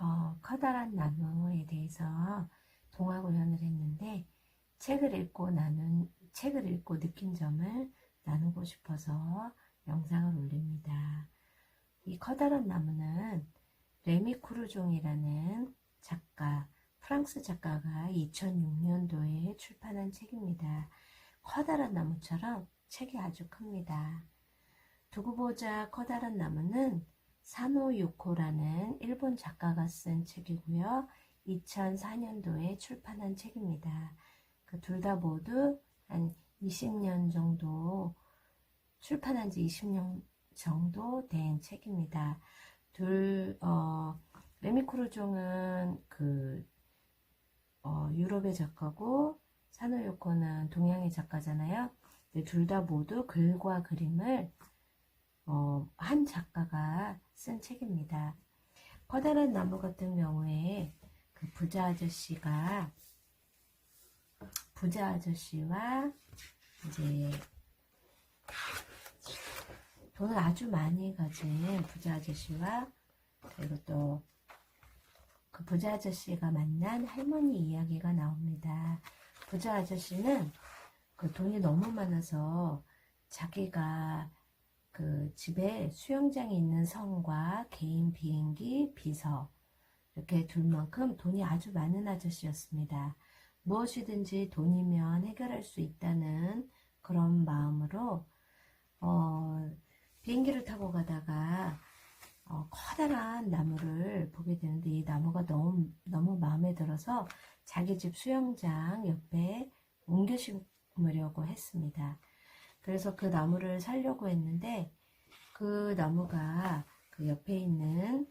어, 커다란 나무에 대해서 동화 구현을 했는데 책을 읽고 나눈 책을 읽고 느낀 점을 나누고 싶어서 영상을 올립니다. 이 커다란 나무는 레미 쿠르종이라는 작가, 프랑스 작가가 2006년도에 출판한 책입니다. 커다란 나무처럼 책이 아주 큽니다. 두고 보자 커다란 나무는 사노 요코라는 일본 작가가 쓴 책이고요. 2004년도에 출판한 책입니다. 그 둘 다 모두 한 20년 정도 출판한 지 20년 정도 된 책입니다. 둘, 어, 레미쿠르종은 그, 어, 유럽의 작가고, 사노요코는 동양의 작가잖아요. 둘 다 모두 글과 그림을, 어, 한 작가가 쓴 책입니다. 커다란 나무 같은 경우에 그 부자 아저씨가, 부자 아저씨와 이제 돈을 아주 많이 가진 부자 아저씨와 그리고 또 그 부자 아저씨가 만난 할머니 이야기가 나옵니다. 부자 아저씨는 그 돈이 너무 많아서 자기가 그 집에 수영장이 있는 성과 개인 비행기, 비서 이렇게 둘 만큼 돈이 아주 많은 아저씨였습니다. 무엇이든지 돈이면 해결할 수 있다는 그런 마음으로 어, 비행기를 타고 가다가 어, 커다란 나무를 보게 되는데 이 나무가 너무 너무 마음에 들어서 자기 집 수영장 옆에 옮겨 심으려고 했습니다. 그래서 그 나무를 살려고 했는데 그 나무가 그 옆에 있는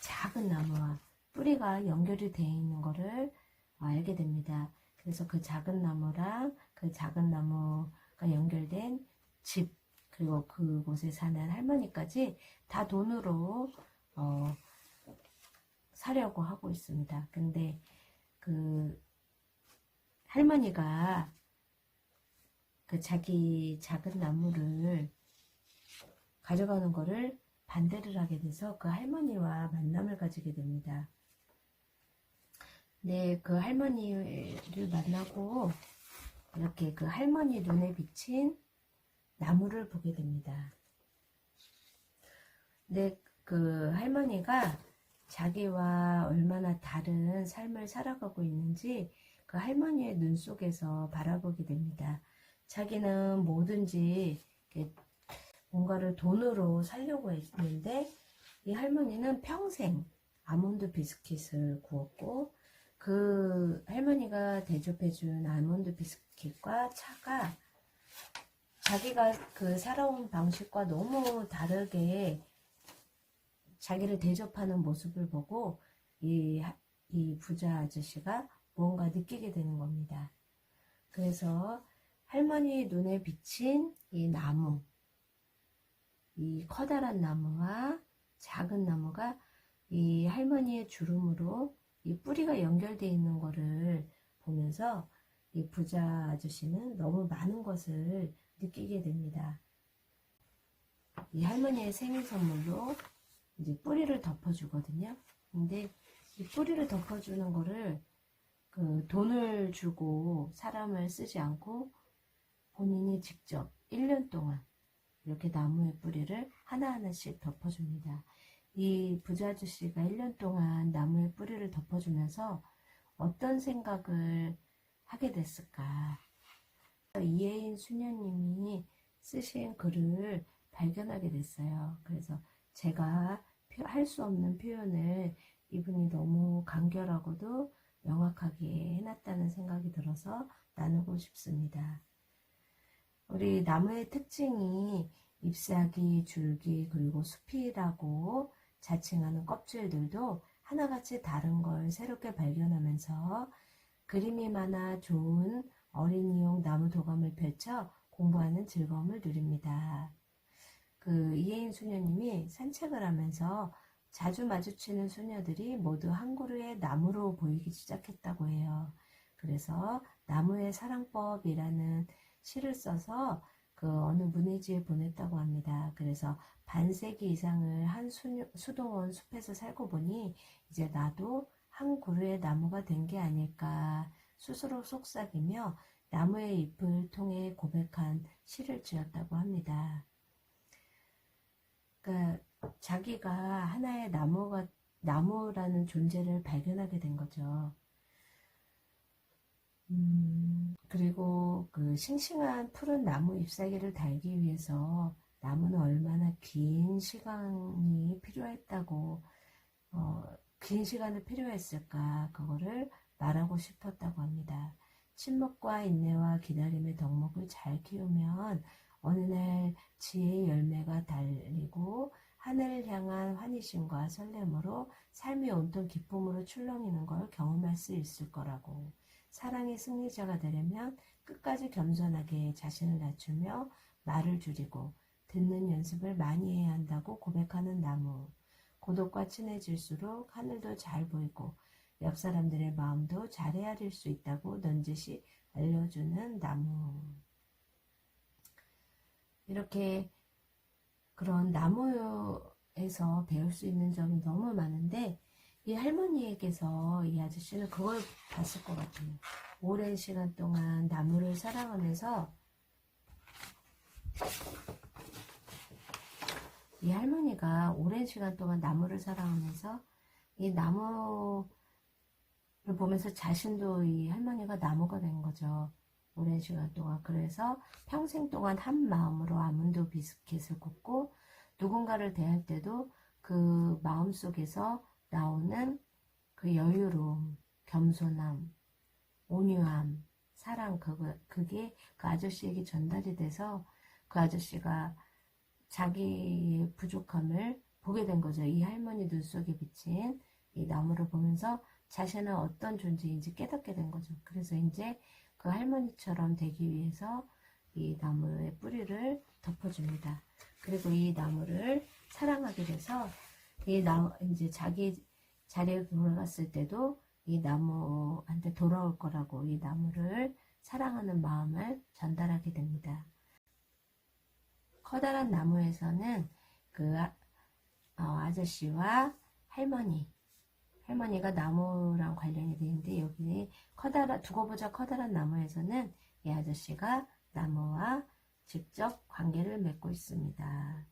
작은 나무와 뿌리가 연결이 되어 있는 것을 알게 됩니다. 그래서 그 작은 나무랑 그 작은 나무가 연결된 집 그리고 그곳에 사는 할머니까지 다 돈으로 어, 사려고 하고 있습니다. 근데 그 할머니가 그 자기 작은 나무를 가져가는 거를 반대를 하게 돼서 그 할머니와 만남을 가지게 됩니다. 네, 그 할머니를 만나고 이렇게 그 할머니 눈에 비친 나무를 보게 됩니다. 근데 그 할머니가 자기와 얼마나 다른 삶을 살아가고 있는지 그 할머니의 눈 속에서 바라보게 됩니다. 자기는 뭐든지 뭔가를 돈으로 살려고 했는데 이 할머니는 평생 아몬드 비스킷을 구웠고 그 할머니가 대접해준 아몬드 비스킷과 차가 자기가 그 살아온 방식과 너무 다르게 자기를 대접하는 모습을 보고 이, 이 부자 아저씨가 뭔가 느끼게 되는 겁니다. 그래서 할머니 눈에 비친 이 나무, 이 커다란 나무와 작은 나무가 이 할머니의 주름으로 이 뿌리가 연결되어 있는 것을 보면서 이 부자 아저씨는 너무 많은 것을 느끼게 됩니다. 이 할머니의 생일 선물로 이제 뿌리를 덮어주거든요. 근데 이 뿌리를 덮어주는 거를 그 돈을 주고 사람을 쓰지 않고 본인이 직접 1년 동안 이렇게 나무의 뿌리를 하나하나씩 덮어줍니다. 이 부자 아저씨가 1년 동안 나무의 뿌리를 덮어주면서 어떤 생각을 하게 됐을까? 이혜인 수녀님이 쓰신 글을 발견하게 됐어요. 그래서 제가 할 수 없는 표현을 이분이 너무 간결하고도 명확하게 해놨다는 생각이 들어서 나누고 싶습니다. 우리 나무의 특징이 잎사귀, 줄기, 그리고 숲이라고 자칭하는 껍질들도 하나같이 다른 걸 새롭게 발견하면서 그림이 많아 좋은 어린이용 나무 도감을 펼쳐 공부하는 즐거움을 누립니다. 그 이혜인 수녀님이 산책을 하면서 자주 마주치는 수녀들이 모두 한 그루의 나무로 보이기 시작했다고 해요. 그래서 나무의 사랑법이라는 시를 써서 그 어느 문해지에 보냈다고 합니다. 그래서 반세기 이상을 한 수, 수동원 숲에서 살고 보니 이제 나도 한 그루의 나무가 된 게 아닐까 스스로 속삭이며 나무의 잎을 통해 고백한 시를 지었다고 합니다. 그러니까 자기가 하나의 나무가 나무라는 존재를 발견하게 된 거죠. 음, 그리고 그 싱싱한 푸른 나무 잎사귀를 달기 위해서 나무는 얼마나 긴 시간이 필요했다고, 어, 긴 시간을 필요했을까, 그거를 말하고 싶었다고 합니다. 침묵과 인내와 기다림의 덕목을 잘 키우면 어느 날 지혜의 열매가 달리고 하늘을 향한 환희심과 설렘으로 삶이 온통 기쁨으로 출렁이는 걸 경험할 수 있을 거라고. 사랑의 승리자가 되려면 끝까지 겸손하게 자신을 낮추며 말을 줄이고 듣는 연습을 많이 해야 한다고 고백하는 나무. 고독과 친해질수록 하늘도 잘 보이고 옆 사람들의 마음도 잘 헤아릴 수 있다고 넌지시 알려주는 나무. 이렇게 그런 나무에서 배울 수 있는 점이 너무 많은데 이 할머니에게서 이 아저씨는 그걸 봤을 것 같아요. 오랜 시간 동안 나무를 사랑하면서 이 할머니가 오랜 시간 동안 나무를 사랑하면서 이 나무를 보면서 자신도 이 할머니가 나무가 된 거죠. 오랜 시간 동안. 그래서 평생 동안 한 마음으로 아몬드 비스킷을 굽고 누군가를 대할 때도 그 마음 속에서 나오는 그 여유로움, 겸손함, 온유함, 사랑, 그거, 그게 그 아저씨에게 전달이 돼서 그 아저씨가 자기의 부족함을 보게 된 거죠. 이 할머니 눈 속에 비친 이 나무를 보면서 자신은 어떤 존재인지 깨닫게 된 거죠. 그래서 이제 그 할머니처럼 되기 위해서 이 나무의 뿌리를 덮어줍니다. 그리고 이 나무를 사랑하게 돼서 이 나무 이제 자기 자리에 돌아갔을 때도 이 나무한테 돌아올 거라고 이 나무를 사랑하는 마음을 전달하게 됩니다. 커다란 나무에서는 그 아, 어, 아저씨와 할머니 할머니가 나무랑 관련이 되는데 여기 커다란 두고 보자 커다란 나무에서는 이 아저씨가 나무와 직접 관계를 맺고 있습니다.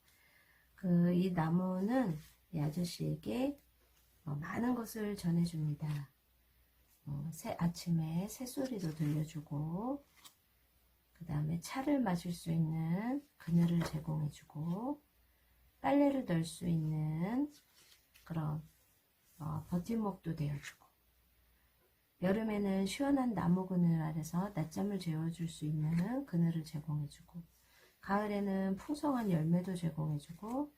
그 이 나무는 이 아저씨에게 어, 많은 것을 전해줍니다. 어, 새, 아침에 새소리도 들려주고 그 다음에 차를 마실 수 있는 그늘을 제공해주고 빨래를 널 수 있는 그런 어, 버팀목도 되어주고 여름에는 시원한 나무 그늘 아래서 낮잠을 재워줄 수 있는 그늘을 제공해주고 가을에는 풍성한 열매도 제공해주고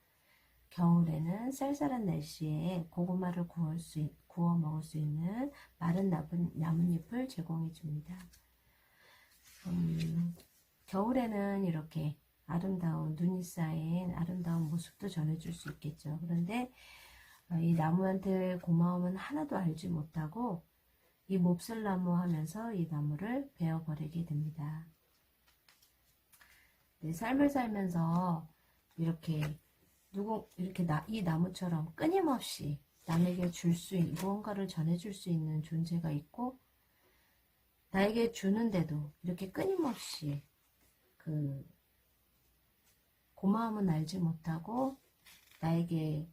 겨울에는 쌀쌀한 날씨에 고구마를 구울 수, 있- 구워 먹을 수 있는 마른 나뭇, 나뭇잎을 제공해 줍니다. 음, 겨울에는 이렇게 아름다운 눈이 쌓인 아름다운 모습도 전해줄 수 있겠죠. 그런데 어, 이 나무한테 고마움은 하나도 알지 못하고 이 몹쓸 나무 하면서 이 나무를 베어버리게 됩니다. 네, 삶을 살면서 이렇게 누구 이렇게 나, 이 나무처럼 끊임없이 남에게 줄 수 있는 무언가를 전해줄 수 있는 존재가 있고 나에게 주는데도 이렇게 끊임없이 그 고마움은 알지 못하고 나에게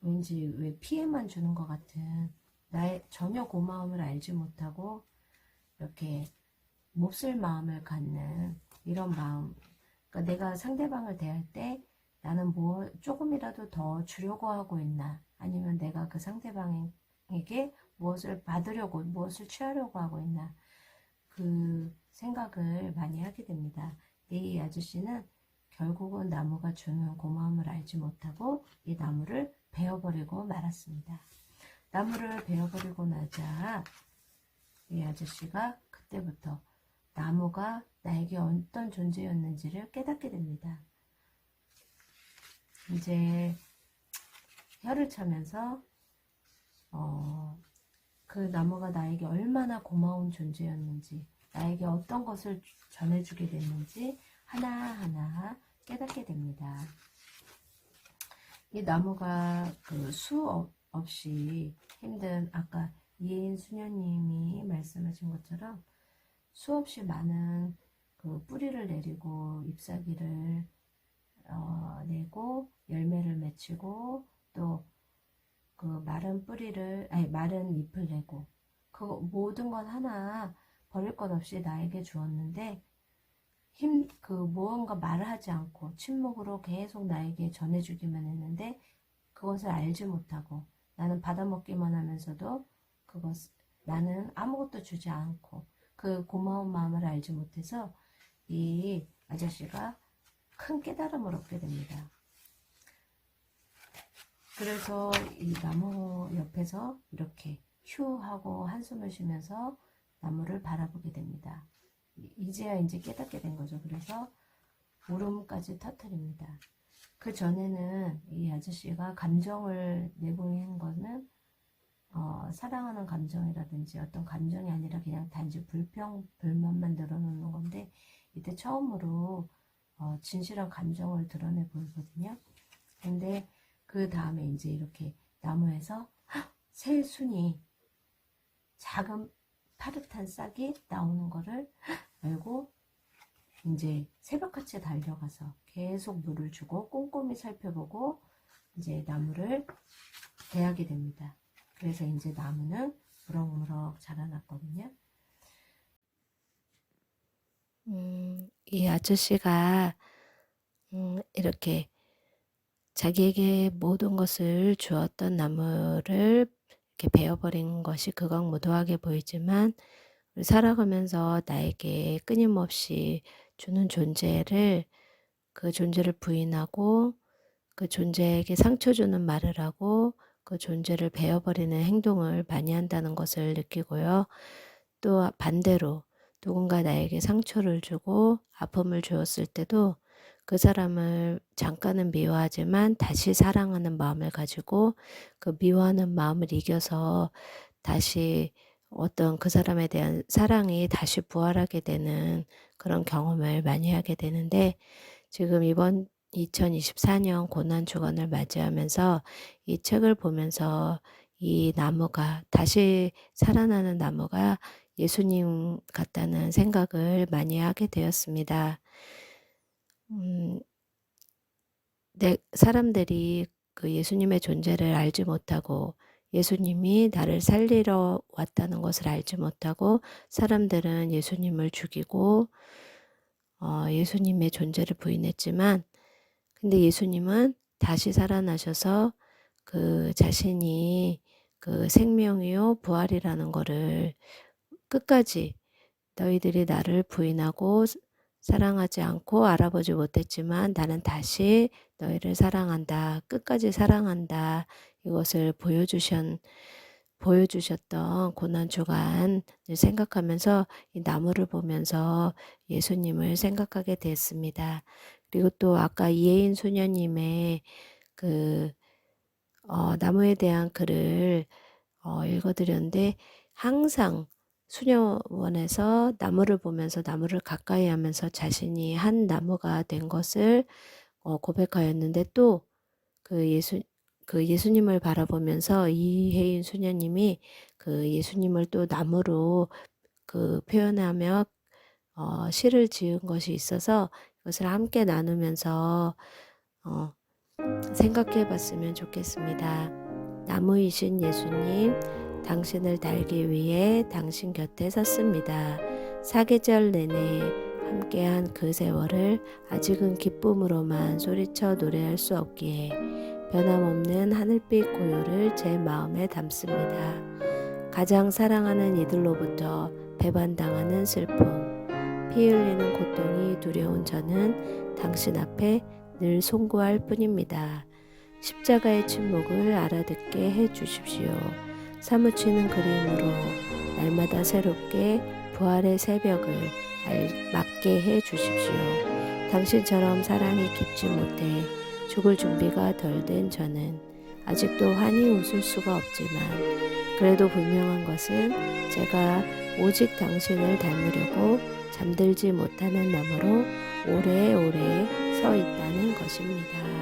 왠지 왜 피해만 주는 것 같은 나의 전혀 고마움을 알지 못하고 이렇게 몹쓸 마음을 갖는 이런 마음. 그러니까 내가 상대방을 대할 때 나는 뭐 조금이라도 더 주려고 하고 있나 아니면 내가 그 상대방에게 무엇을 받으려고 무엇을 취하려고 하고 있나 그 생각을 많이 하게 됩니다. 이 아저씨는 결국은 나무가 주는 고마움을 알지 못하고 이 나무를 베어버리고 말았습니다. 나무를 베어버리고 나자 이 아저씨가 그때부터 나무가 나에게 어떤 존재였는지를 깨닫게 됩니다. 이제 혀를 차면서 어, 그 나무가 나에게 얼마나 고마운 존재였는지 나에게 어떤 것을 전해주게 됐는지 하나하나 깨닫게 됩니다. 이 나무가 그 수 없이 힘든 아까 이혜인 수녀님이 말씀하신 것처럼 수없이 많은 그 뿌리를 내리고 잎사귀를 어, 내고 열매를 맺히고 또 그 마른 뿌리를 아니 마른 잎을 내고 그 모든 건 하나 버릴 것 없이 나에게 주었는데 힘 그 무언가 말을 하지 않고 침묵으로 계속 나에게 전해주기만 했는데 그것을 알지 못하고 나는 받아먹기만 하면서도 그것 나는 아무것도 주지 않고 그 고마운 마음을 알지 못해서 이 아저씨가 큰 깨달음을 얻게 됩니다. 그래서 이 나무 옆에서 이렇게 휴 하고 한숨을 쉬면서 나무를 바라보게 됩니다. 이- 이제야 이제 깨닫게 된 거죠. 그래서 울음까지 터뜨립니다. 그 전에는 이 아저씨가 감정을 내보이는 거는 어, 사랑하는 감정이라든지 어떤 감정이 아니라 그냥 단지 불평, 불만만 늘어놓는 건데 이때 처음으로 어, 진실한 감정을 드러내 보이거든요. 근데 그 다음에 이제 이렇게 나무에서 헉! 새순이 작은 파릇한 싹이 나오는 거를 알고 이제 새벽같이 달려가서 계속 물을 주고 꼼꼼히 살펴보고 이제 나무를 대하게 됩니다. 그래서 이제 나무는 무럭무럭 자라났거든요. 음, 이 아저씨가 음, 이렇게 자기에게 모든 것을 주었던 나무를 이렇게 베어버린 것이 극악무도하게 보이지만 살아가면서 나에게 끊임없이 주는 존재를 그 존재를 부인하고 그 존재에게 상처 주는 말을 하고 그 존재를 베어버리는 행동을 많이 한다는 것을 느끼고요. 또 반대로 누군가 나에게 상처를 주고 아픔을 주었을 때도 그 사람을 잠깐은 미워하지만 다시 사랑하는 마음을 가지고 그 미워하는 마음을 이겨서 다시 어떤 그 사람에 대한 사랑이 다시 부활하게 되는 그런 경험을 많이 하게 되는데 지금 이번 2024년 고난 주간을 맞이하면서 이 책을 보면서 이 나무가 다시 살아나는 나무가 예수님 같다는 생각을 많이 하게 되었습니다. 음, 내, 사람들이 그 예수님의 존재를 알지 못하고 예수님이 나를 살리러 왔다는 것을 알지 못하고 사람들은 예수님을 죽이고 어, 예수님의 존재를 부인했지만 근데 예수님은 다시 살아나셔서 그 자신이 그 생명이요 부활이라는 거를 끝까지 너희들이 나를 부인하고 사랑하지 않고 알아보지 못했지만 나는 다시 너희를 사랑한다. 끝까지 사랑한다. 이것을 보여주셨, 보여주셨던 고난주간을 생각하면서 이 나무를 보면서 예수님을 생각하게 됐습니다. 그리고 또 아까 이혜인 소녀님의 그, 어, 나무에 대한 글을 어, 읽어드렸는데 항상 수녀원에서 나무를 보면서 나무를 가까이 하면서 자신이 한 나무가 된 것을 어, 고백하였는데 또 그 예수 그 예수님을 바라보면서 이혜인 수녀님이 그 예수님을 또 나무로 그 표현하며 어, 시를 지은 것이 있어서 이것을 함께 나누면서 어, 생각해 봤으면 좋겠습니다. 나무이신 예수님, 당신을 달기 위해 당신 곁에 섰습니다. 사계절 내내 함께한 그 세월을 아직은 기쁨으로만 소리쳐 노래할 수 없기에 변함없는 하늘빛 고요를 제 마음에 담습니다. 가장 사랑하는 이들로부터 배반당하는 슬픔, 피 흘리는 고통이 두려운 저는 당신 앞에 늘 송구할 뿐입니다. 십자가의 침묵을 알아듣게 해 주십시오. 사무치는 그림으로 날마다 새롭게 부활의 새벽을 맞게 해 주십시오. 당신처럼 사랑이 깊지 못해 죽을 준비가 덜 된 저는 아직도 환히 웃을 수가 없지만 그래도 분명한 것은 제가 오직 당신을 닮으려고 잠들지 못하는 나무로 오래오래 서 있다는 것입니다.